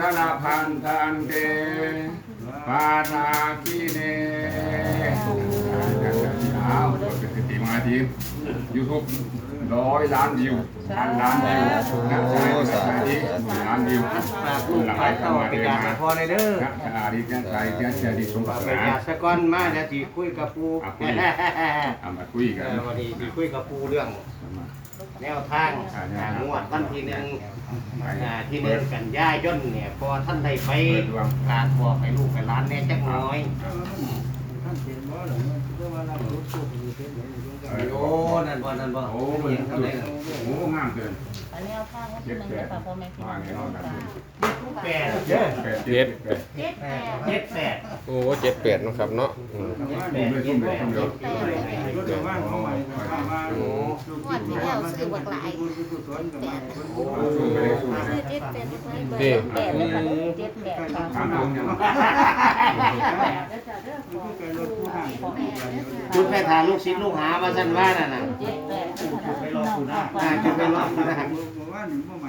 ระนาพันธันเตปานาคีเนเอาเป็นสติมาทียูทูบร้อยล้านวิวพันล้านวิวนะใช่ใช่ที่ล้านวิวฝากลูกฝากเต้าไปกราบไปพอในเด้อนะอาดีกันใจเจ้าเจ้าดีสมบัติไปนะกราบสะก้อนมาเดี๋ยวสิคุยกับปูอะคุยเอามาคุยกันเออวันนี้สิคุยกับปูเรื่อง แนวทางอ่างวดวันที่หนึ่งอ่าที่หนึ่งกันย่ายนเนี่ย พอท่านได้ไปกราบบอกให้ลูกให้หลานแน่จักหน้อย โอ้ นั่นบ่นั่นบ่โอ้โอ้มันยจุทำดได้โอ้งามเกินอันนี้เอาข้างไว้ที่มันจะฝากพ่อแม่พี่น้ว่าองไงนอนกันแปดเด้อแปดเจ็ดแปดเจ็ดแปดเจ็ดแปดโอ้เจ็ดแปดเนาะครับเนาะอืมเจ็ดแปดเจ็ดแปดเจ็ดแปดโอ้งวดที่แล้วซื้อบักหลายแปดโอ้ซื้อเจ็ดแปดไว้เบอร์แปดเลยค่ะเจ็ดแปดค่ะถามตรงยังจุดแม่ทานลูกศิษย์ลูกหามาสั่นว่านั่นน่ะเจ็ดแปดไปรอคุณนะอ่าจุดไปรอคุณนะ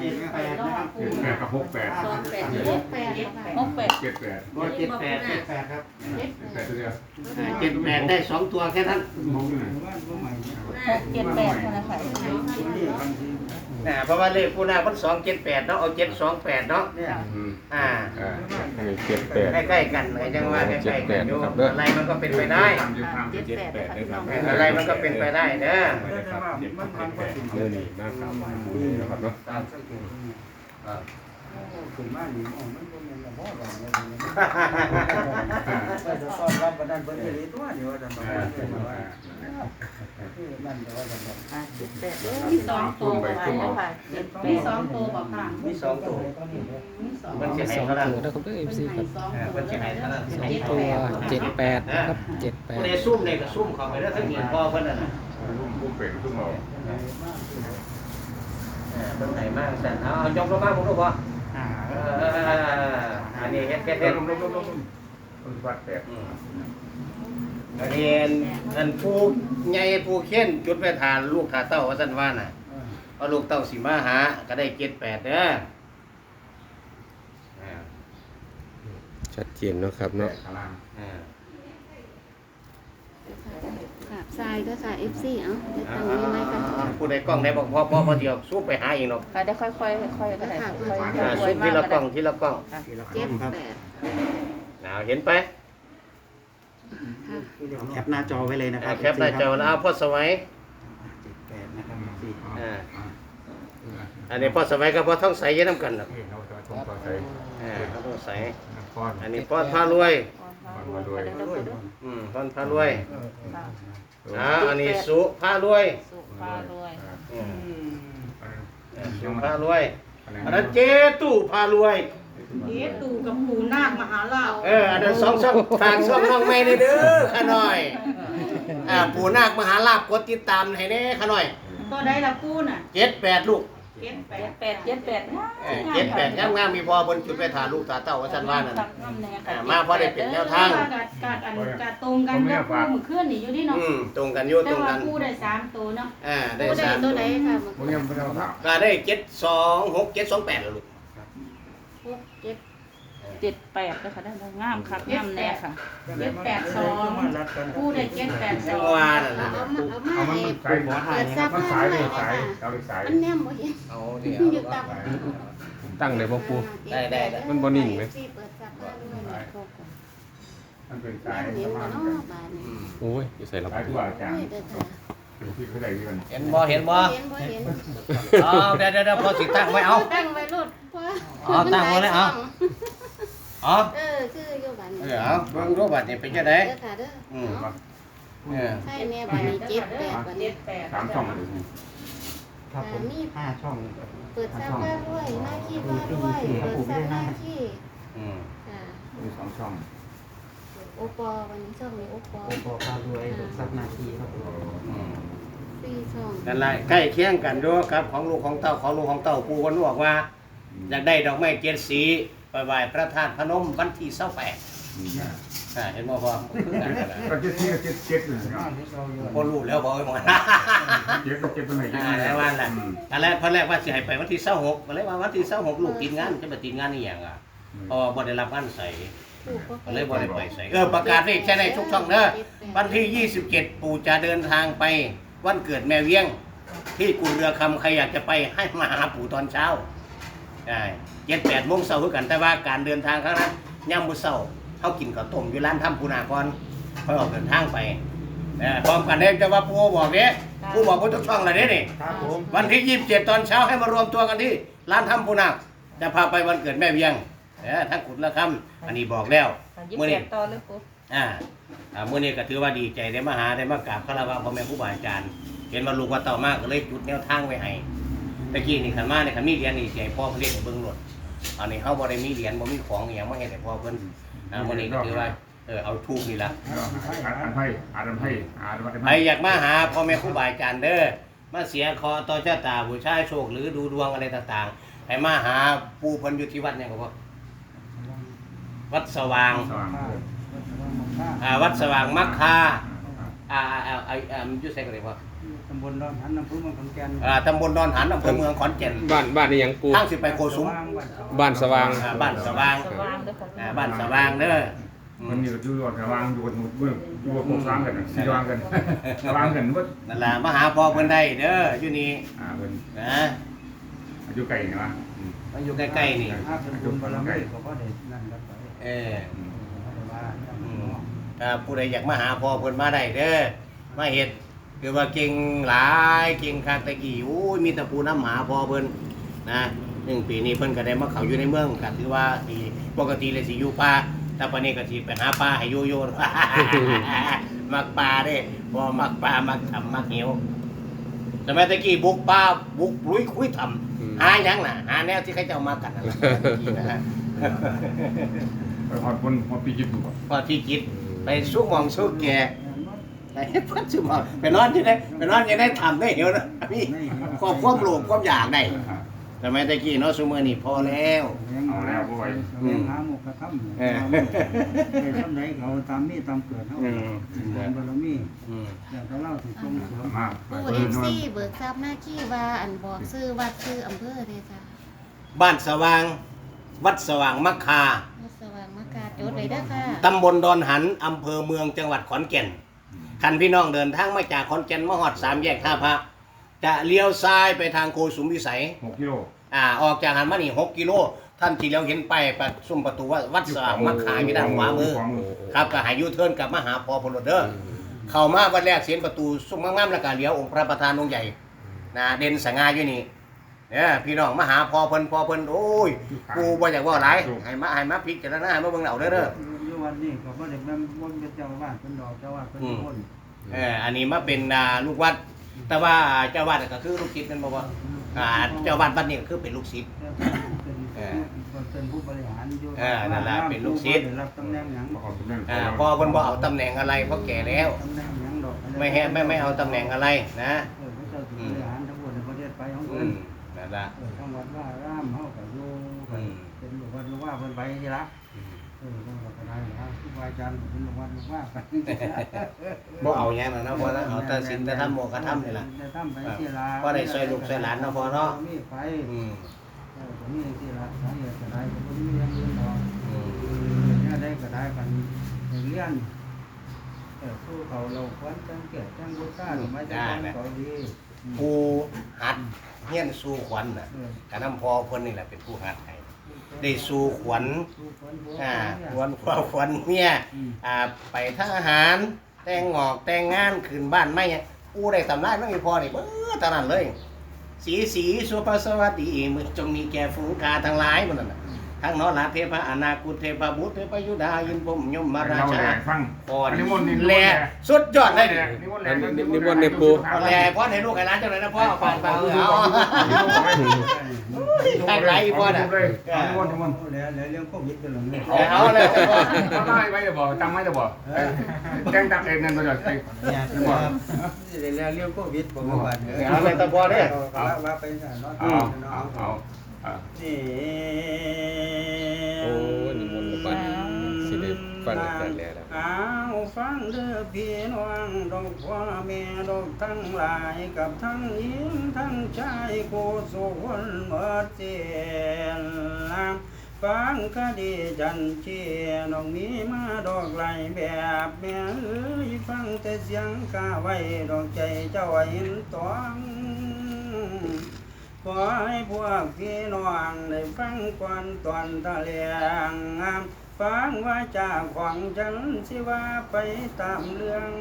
เจ็ดแปดนะครับเจ็ดแปดกับหกแปดสองแปดเจ็ดแปดหกแปดเจ็ดแปดรถเจ็ดแปดเจ็ดแปดครับเจ็ดแปดตัวเดียวอ่าเจ็ดแปดได้สองตัวแค่นั้นมองอยู่ไหนหกเจ็ดแปดเท่านั้นค่ะ นะเพราะว่าเลขผู้หน้าเพิ่นสองเจ็ดแปดเนาะเอาเจ็ดสองแปดเนาะอืมอ่าอ่าอันนี้เจ็ดแปดใกล้ๆกันไงจังว่าใกล้ๆกันอยู่ครับเด้อออะไรมันก็เป็นไปได้ทำอยู่ทำเจ็ดเจ็ดแปดแปดค่ะได้พี่น้องครับอะไรมันก็เป็นไปได้เด้อเจ็ดแปดเมื่อนี้นะครับมูลนะครับเนาะ อะเจ็ดแปดเอ้ยมีสองตัวไว้แล้วค่ะเจ็ดแปมีดสองตัวบอกค่ะมีสองตัวมีสองมันจะให้สองเท่านั้นตัวนะครับเอเอฟซีครับสองอ่ามันจะให้เท่านั้นสองตัวเจ็ดแปดครับเจ็ดแปดใดซุ่มเนี่ยก็ซุ่มเขาไปแล้วทั้งหินพ่อเพิ่นน่ะนะรุ่มพุ่งเป็ดรุ่มเราอ่าเพิ่นไหนมากสั่เอาเอายกลงมาผมดูพ่อ เอออันนี้เฮ็ดเฮ็ดเด็เฮ็ดดลงลงลงลงลงวัดแปดอืม อันนี้อันอันผู้ใหญ่ผู้เข็นจุดไปทานลูกขาเต้าว่าซั่นว่าน่ะเอาลูกเต้าสิมาหา ก็ได้7 8เด้ออ่าชัดเจนเนาะครับแปเนาะดพลังอ่าค่ะ ทรายก็ค่ะ FC เอ้าเดี๋ยวอ่าตั้งนี้ไหมคะผู้ใดกล้องได้บอกพ่อพ่อพ่อเดียวสู้ไปหาเองหรอกค่ะเดี๋ยวค่อยๆค่อยๆก็ได้ค่ะค่อยอ่าๆสู้ทีละกล้องทีละกล้องเจ็ดแปดเอาเห็นไปแคปหน้าจอไว้เลยนะคอ่ารับแคปหน้าจอแล้วเอาพ่อสวัยแปดนะครับสี่อ่าอันนี้พ่อสวัยกับพ่อท่องใสเย็นน้ำกันหรอกเราจะทำต่อใจอ่าพ่อท่องใสนครอันนี้พ่อพารวย มารวยอืมพ่อพารวยอ่าอันนี้สุพารวยสุภารวยอืมอ่าสุพารวยอันนั้นเจตู้พารวยเฮ็ดตูกับปูนาคมหาลาภเอออันนั้นสองช่องฝากช่องน้องไม่ได้เด้อข้าน้อย อ่าปู่นาคมหาลาภกดติดตามให้แน่ข้าน้อย ตัวใดละปูน่ะ เจ็ดแปดลูก เจ็ดแปเจ็ดดแปดเจ็ดแปดนะเออเจ็ดแปดงามงามๆมีพอบนจุดไปถ่าลูกตาเต้าว่าสันว่านั่นครับน้ำแน่ค่ะ อ่ามาพอได้เป็นแนวทางกาดกาดอันกาดตรงกันกับปูเมื่อคืนนี่อยู่ที่เนาะอืมตรงกันอยู่แต่ตรงว่ากันปูได้สามตัวเนาะอ่าได้ผู้ใดสามตัวใดค่ะ ผมยังไม่ได้ถามก็ได้เจ็ดสองหกเจ็ดสองแปดแล้วลูกหกเจ็ด เจ็ดแปดเลยค่ะได้งามครับงามแน่ค่ะ เจ็ดแปดสองปูได้เจ็ดแปดสจัองงหวะนั่นเอาน่ะมาเอามาเอามันให้สายหัวไทยมันสายเลยสายเราสายมันแนมบ่เห็นเอาเดี๋ยวอยู่ต่ำตั้งเลยบ่ปูได้ได้ได้ มันบ่นิ่งไหม เปิดซับบ้านด้วยนะครบกันมันเป็นแนสายมเห็นปบ่ระมาณเนาะบ้านนี้อืมโอ้ยอยู่ใส่ระสาบายทั่วอาจารย์เด้อค่ะเป็นที่เขาได้เงินเห็นบ่เห็นบ่เห็นบ่เห็นเอาเดี๋ยวเดี๋ยวเดี๋ยวพอสิตั้งไว้เอาตั้งไว้รถเพราะอ๋อตั้งไว้เลยเอา อ๋อเออคืออยู่บ้านเอนี้อเอาเบิ่งรูปบัตรนี่เป็นจังได๋เด้อค่ะเด้ออืมเนาะเออใช่แน่บ้านนี้เจ็ดแปดบ้านนี้เจ็ดแปดสามช่องเลยครับผมห้าช่องเปิดซับบ้านด้วยหน้าขี้บ้านด้วยเปิดซับหน้าขี้อืมค่ะมีสองช่องโอปอวันนี้ช่องนี้โอปอโอปอพารวยสักนาทีครับผมอืมสี่ช่องนั่นแหละใกล้เคียงกันด้วยครับของลูกของเต้าของลูกของเต้าปู่คนบอกว่า อยากได้ดอกไม้เจ็ดสี ไปไหว้พระธาตุพนมวันที่28อ่าเห็นบ่พอคือกันกันก็เจ็ดที่เจ็ดเจ็ดเลยเนาะบ่รู้แล้วบ่ไอ้หมอเจ็ดก็เจ็ดตัวไหนเจ็ดอ่าแล้วว่าแหละอันแรกพอแรกว่าสิให้ไปวันที่26ก็เลยว่าวันที่26ลูกติดงานจะไปติดงานอีหยังอะเพราะว่าบ่ได้รับงานใส่ก็เลยบ่ได้ไปใส่เออประกาศเลขใช่ในทุกช่องเด้อวันที่ 27 ปู่จะเดินทางไปวันเกิดแม่เวียง ที่กุเรือคำใครอยากจะไปให้มาหาปู่ตอนเช้าใช่ เจ็ดแปดโมงเช้าคือกันแต่ว่าการเดินทางครั้งนั้นย่ำมื้อเช้าเขากินข้าวต้มอยู่ร้านถ้ำปูนาก่อนค่อยออกเดินทางไปเออพร้อมกันเด้จะว่าปู่บอกเด้ปู่บอกว่าทุกช่องเลยเด้นี่ครับผมวันที่27ตอนเช้าให้มารวมตัวกันที่ร้านถ้ำปูนาจะพาไปวันเกิดแม่เวียงเออทั้งขุดและคำอันนี้บอกแล้วยี่มื่อสิบนี้แปดต่อเลยปุ๊บอ่าอ่ามื่อนี้ก็ถือว่าดีใจได้มาหาได้มากราบคารวะพ่อแม่ครูบาอาจารย์เห็นว่าลูกว่าเต่ามากก็เลยจุดแนวทางไว้ให้ ตะกี้นี่ขันมาเนี่ยขันมีเหรียญนี่สิให้พ่อเพิ่นเรียนให้เบิ่งหลดอันนี้เฮาบ่ได้มีเหรียญบ่มีของอหย่างมาให้แต่พ่อเพิ่นอ่ามื่อนี้ก็ถือว่าเออเอาทูบนี่ล่ะอ่านไพ่อ่านไพ่อ่านใครอยากมาหาพ่อแม่ครูบาอาจารย์เด้อมาเสียคอต่อชะตาบูชาโชคหรือดูดวงอะไรต่างๆให้มาหาปู่เพิ่นอยู่ที่วัดเนี่ยก็พอวัดสว่าง สว่างอ่าวัดสว่างมักคาอ่าอ่าอ่าอ่าอ่ามันอยู่ไสก็ได้พ่อตำบลดอนหันอำเภอเมืองขอนแก่นอ่าตำบลดอนหันอำเภอเมืองขอนแก่นบ้านบ้านนี่ยังปู ทางสิไปโกสุมบ้านสว่าง อ่าบ้านสว่างสว่างเด้อค่ะอ่าบ้านสว่างเด้ออืมันมมีอยู่สว่างอยู่บนเบื้องอยู่บนสว่างกันสว่างกันสว่างกันว่านั่นล่ะมาหาพ่อเพิ่นได้เด้ออยู่นี่อ่าเป็นนะอายุไก่นะวะมันอยู่ใกล้ๆนี่ ถ้าเป็นบุญบารมีก็บ่ได้นั่นกันไปเออบ่ได้ว่าอืมถ้าผู้ใดอยากมาหาพ่อเพิ่นมาได้เด้อมาเฮ็ด คือว่าเก่งหลายเก่งคักแตะกี้โอ้ยมีแต่ผู้นำหาพ่อเพิ่นนะหนึ่งปีนี้เพิ่นก็ได้มาเข้าอยู่ในเมืองก็ถือว่าดีปกติเลยสิอยู่ป่าแต่ปานนี้ก็สิไปหาปลาให้อยู่อยู่มักปลาเด้บ่มักปลามักทำมักเหนียวสมัยตะกี้บุกป่าบุกลุยคุยทำหาหยังน่ะหาแนวที่เขาเจ้ามากันนั่นแหละตะกี้นะฮะ ไปหอดบนหอดปีจิตดูพอที่คิดไปสู้หมองสู้แก ไปพัดสู้หมองไปนอนที่ไหนไปนอนยังได้ทำได้เหี่ยวนะพี่ความความโลภความอยากได้แต่ไม่ตะกี้เนาะซูมือนี่พอแล้วเอาแล้วบ่ไหวเลี้ยงหาหมกกระทำเออไปทำไหนเขาตามมีตามเกิดเฮาอืมบุญบารมีอืมแต่ก็เล่าถึงตรงเสริมมากผู้เอฟซีเบิกทรัพย์หน้าที่ว่าอันบอกซื้อวัดซื้ออำเภอเลยจ้ะบ้านสว่าง วัดสว่างมักคาวัดสว่างมากาโจทย์เลยเด้อค่ะตำบลดอนหันอำเภอเมืองจังหวัดขอนแก่น คันพี่น้องเดินทางมาจากขอนแก่นมาฮอดสามแยกท่าพระจะเลี้ยวซ้ายไปทางโกสุมวิสัย หกกิโลอ่าออกจากหันมานี่หกกิโล ท่านที่เราเห็นไปประซุ้มประตูว่าวัดสว่างมักคาอยู่ด้านขวามือครับก็ใหายยูเทิร์นกลับมาหาพอพลเดอร์เข้ามาวันแรกเสียนประตูซุ้มงามๆแล้วก็เลี้ยวองค์พระประธานองค์ใหญ่นะเด่นสง่าอยู่นี่เนี่ยพี่น้องมาหาพอเพิ่นพอเพิ่นโอ้ยกูบ่อยากเว่าหลายให้มาให้มาพิจารณาให้มาเบิ่งเอาเด้อเด้ออยู่ วันนี้ก็บ่ได้แม่นบ่เป็นเจ้าอาวาสเป็นดอกเจ้าอาวาสเป็นคนเอออันนี้มาเป็นอ่าลูกวัด แต่ว่าเจ้าวัดก็คือลูกศิษย์นั่นบ่ว่าอ่าเจ้าวัดวัดนี้ก็คือเป็นลูกศิษย์ เป็นเป็นผู้บริหารอยู่เออนั่นล่ะเป็นลูกศิษย์ ได้รับตำแหน่งหยังขอบคุณนั่นอ่าพอเพิ่นบ่เอาตำแหน่งอะไรเพราะแก่แล้ว ตำแหน่งหยังดอกไม่ให้ไม่ไม่เอาตำแหน่งอะไรนะ เออพระเจ้าสิบริหารทั้งหมดในประเทศไปของอืเพิ่นมนั่นล่ะเออทั้งวัดว่าร่ามเฮาก็อยู่อืม เป็นลูกวัดลูกว่าเพิ่นไปที่ละเออต้องก็ได้นะครูบาอาจารย์ก็เป็นลูกวัดลูกว่ากันบ่เอาหยังน่ะเนาะพอนะเอาแต่ศีลแต่ธรรมโมกธรรมนี่ล่ะได้ทำไปที่ละก็ได้ช่วยลูกช่วยหลานเนาะพ่อเนาะมีไปอืมเออก็มีที่ละสาเหตุก็ได้ก็บ่มีอย่างอื่นดอกอืมเนี่ยได้ก็ได้กันให้เรียนเออสู้เขาเราควันจังเกียรติจังบุษราหรือไม่จังเขาดีผู้หัดเฮียนสู่ขวัญน่ะเออกะนำพอเพิ่นนี่แหละเป็นผู้หัดให้ ได้สู่ขวัญสู้ขวัญอ่าขวัญครอบขวัญเมียอ่าไปทางอาหารแต่งงอกแต่งงานขึ้นบ้านไม่เนี่ยอู้ได้สำนักนั่นมีพอนี่เบ้อตอนนั้นเลย สีสีสุภาสวัสดีมือจงมีแก่ฝูงกาทั้งหลายมันนั่นน่ะ ทั้งนอลาเทพะอนาคุเทพบุตรเทพยุดายินพมยมมาราเราชาแหลกฟังอ่อนนิมนต์นิมนต์แลสุดยอดเลยนิมนต์แหลกนิมนต์ในปูเอาแลพ่อให้ลูกให้ร้านเจ้าเลยนะพ่อฟังฟังเอาใช่ไรพ่อน่ะเลยนิมนต์นิมนต์แล้วแล้วเรื่องโควิดกันหรอเนี่ยเอาเลยพ่อเอาได้ไว้จะบอกจำไว้จะบอกแจ้งตักเองนั่นไปเลยเนี่ยแล้วเรื่องโควิดผมว่าเอาเลยตะพ่อเด้อว่าไปสานเนาะเอาเอาเอาเอานี่ โอ้นิมนต์มาบัดสิได้ฟังกันแล้วนะอ้าวฟังเด้อพี่น้องดอกพ่อแม่ดอกทั้งหลายกับทั้งหญิงทั้งชายโกสุคนเมื่อเจนลาฟังคดีจันเชียน้องมีมาดอกไหลแบบแม่เอ้ยฟังแต่เสียงกาไว้ดอกใจเจ้าเห็นตอง ขอให้พวกพี่น้องได้ฟังก่อนตอนตะเลียงฟังว่าจากของฉันสิว่าไปตามเรื่อง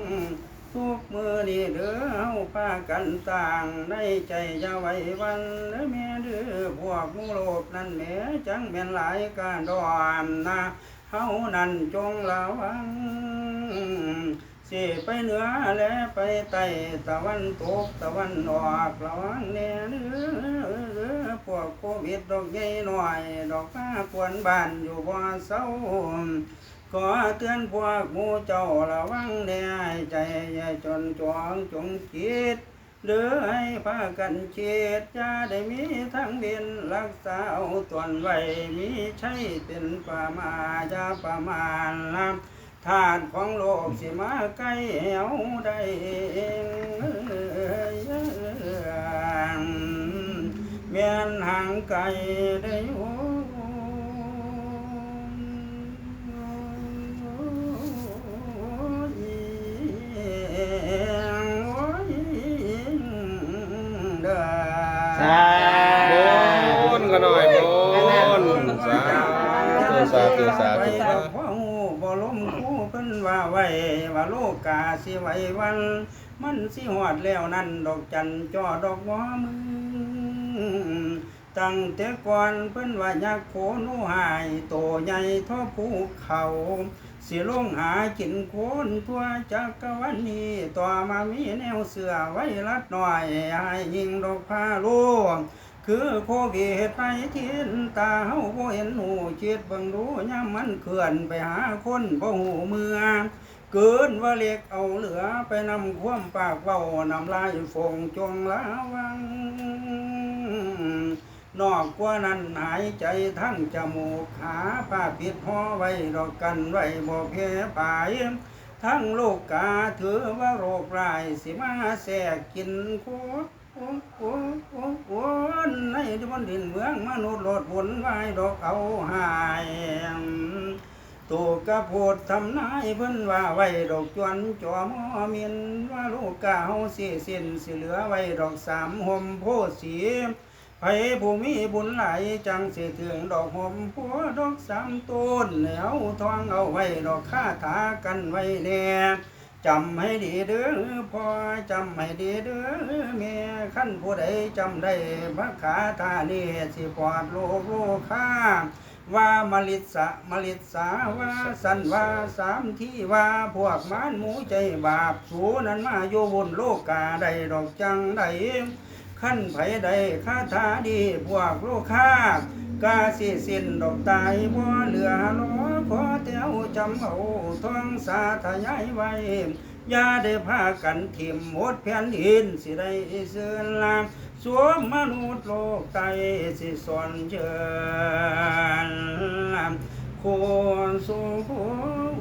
ทุกมือนี่เด้อเฮาพากันต่างในใจจะไว้วันเด้อแม่เด้อพวกมูโลกนั่นแหม่จังแม่นหลายการดอมนะเฮานั่นจงระวัง สิไปเหนือและไปใต้ตะวันตกตะวันออกระวังแน่เด้อพวกโควิดดอกใหญ่หน่อย ดอกฟ้ากวนบานอยู่บ่เศร้าขอเตือนพวกมู่เจ้าระวังแน่ให้ใจอย่าจนจวงจงคิดหรือให้พากันเชิดจะได้มีทั้งเบียนรักษาเอาตวนไว้มีใช่เป็นประมาจาประมาณ ลำธาตุของโลกสิมาใกล้เอวได้เมียนห่างไกลได้โอ้เด้อสาโบนก็หน่อยโบนสาธุสาธุสาธุ ว่าไว้ว่าโลกาสิไหววัน มันสิหอดแล้วนั่นดอกจันจอดอกหัวมือตั้งแต่ก่อนเพิ่นว่ายักษ์โขนูหายโตใหญ่ท่อภูเขาสิลงหากินโคนทั่วจักรวาลนี้ต่อมามีแนวเสือไว้รัดหน่อยให้ยิงดอกพาโลว คือโควิดไปทินตาเฮาบ่เห็นหูจิตเบิ่งดูยามมันเคลื่อนไปหาคนบ่หูเมือเกินว่าเล็กเอาเหลือไปนำความปากเว้านำลายฟงจงระวัง นอกกว่านั้นหายใจทั้งจมูกขาผ้าปิดห่อไว้ดอกกันไว้บ่แพ้ปายทั้งโลกกาถือว่าโรคร้ายสิมาแสกกินโค โอ้โอ้โอ้โอ้ในบนดินเมืองมนุษย์โลดวนไว้ดอกเอาหายตูกระโพดทำนายเพิ่นว่าไว้ดอกจวนจอมอมีนว่าลูกกาเฮาสิสิ้นสิเหลือไว้ดอกสามห่มโพสีไผผู้มีบุญหลายจังสิถึงดอกห่มผัวดอกสามต้นแล้วทองเอาไว้ดอกคาถากันไว้แน่ จำให้ดีเด้อพ่อจำให้ดีเด้อแม่ขั้นผู้ใดจำได้พระคาถานี้สิปลอดโลกโลคาว่ามลิสะมลิสาว่าสันว่าสามที่ว่าพวกมารหมูใจบาปสูนั้นมาโยบนโลกกาใดดอกจังใดขั้นไผใดคาถาดีพวกโลกค้า กาสิสิ้นดอกตายบ่เหลือหลอขอเตียวจำเอาท้องสาทยายไว้อย่าได้พากันถิ่มหมดแผ่นดินสิได้เสื่อลามสวมมนุษย์โลกไตสิสอนเชิญคนสูง